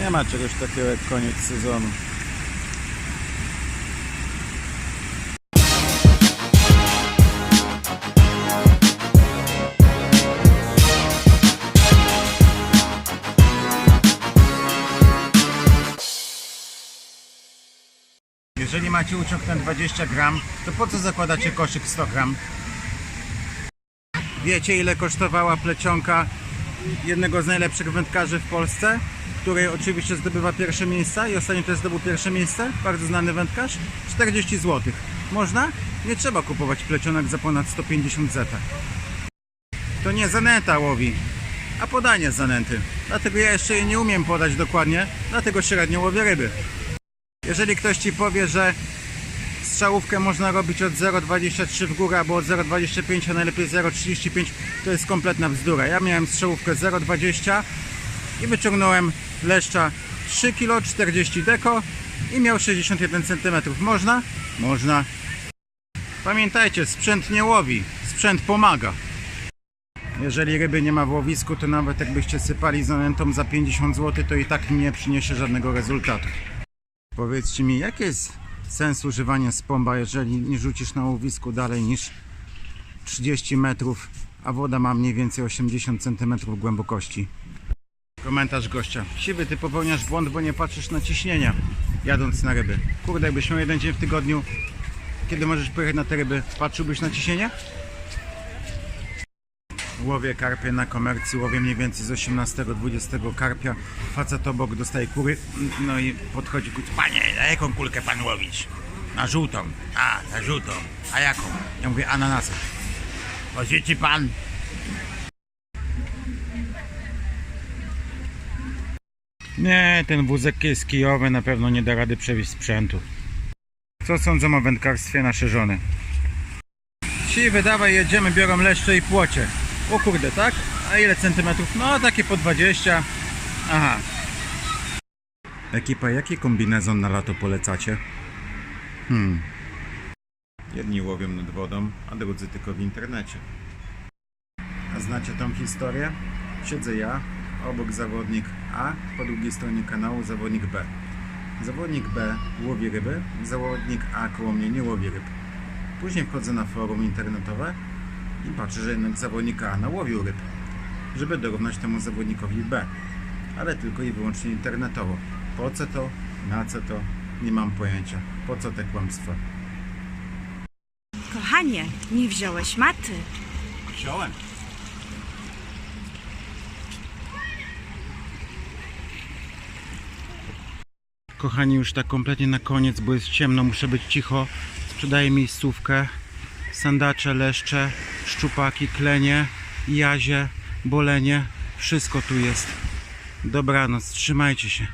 Nie ma czegoś takiego jak koniec sezonu. Jeżeli macie uciąg na 20 gram, to po co zakładacie koszyk 100 gram? Wiecie ile kosztowała plecionka jednego z najlepszych wędkarzy w Polsce, który oczywiście zdobywa pierwsze miejsca i ostatnio też zdobył pierwsze miejsce, bardzo znany wędkarz, 40 zł. Można? Nie trzeba kupować plecionek za ponad 150 zeta. To nie zanęta łowi, a podanie zanęty. Dlatego ja jeszcze jej nie umiem podać dokładnie, dlatego średnio łowię ryby. Jeżeli ktoś Ci powie, że strzałówkę można robić od 0,23 w górę albo od 0,25, a najlepiej 0,35, to jest kompletna bzdura. Ja miałem strzałówkę 0,20 i wyciągnąłem leszcza 3 kg 40 deko i miał 61 cm. Można? Można. Pamiętajcie, sprzęt nie łowi, sprzęt pomaga. Jeżeli ryby nie ma w łowisku, to nawet jakbyście sypali zanętą za 50 zł, to i tak nie przyniesie żadnego rezultatu. Powiedzcie mi, jaki jest sens używania spomba, jeżeli nie rzucisz na łowisku dalej niż 30 metrów, a woda ma mniej więcej 80 cm głębokości? Komentarz gościa. Siwy, ty popełniasz błąd, bo nie patrzysz na ciśnienia, jadąc na ryby. Kurde, jakbyś miał jeden dzień w tygodniu, kiedy możesz pojechać na te ryby, patrzyłbyś na ciśnienie? Łowię karpie na komercji, łowię mniej więcej z 18-20 karpia. Facet obok dostaje kury, no i podchodzi kuć. Panie, na jaką kulkę pan łowić? Na żółtą. A, na żółtą. A jaką? Ja mówię ananasem. Pożyczy pan? Nie, ten wózek jest kijowy, na pewno nie da rady przewieźć sprzętu. Co sądzą o wędkarstwie nasze żony? Siwy, dawaj, jedziemy, biorą leszcze i płocie. O kurde, tak? A ile centymetrów? No, takie po 20. Aha. Ekipa, jaki kombinezon na lato polecacie? Hmm. Jedni łowią nad wodą, a drudzy tylko w internecie. A znacie tą historię? Siedzę ja, obok zawodnik A, po drugiej stronie kanału zawodnik B. Zawodnik B łowi ryby, zawodnik A koło mnie nie łowi ryb. Później wchodzę na forum internetowe i patrzę, że jednak zawodnik A nałowił ryb, żeby dorównać temu zawodnikowi B. Ale tylko i wyłącznie internetowo. Po co to? Na co to? Nie mam pojęcia. Po co te kłamstwa? Kochanie, nie wziąłeś maty. Wziąłem. Kochani, już tak kompletnie na koniec, bo jest ciemno, muszę być cicho. Sprzedaję miejscówkę. Sandacze, leszcze, szczupaki, klenie, jazie, bolenie. Wszystko tu jest. Dobranoc, trzymajcie się.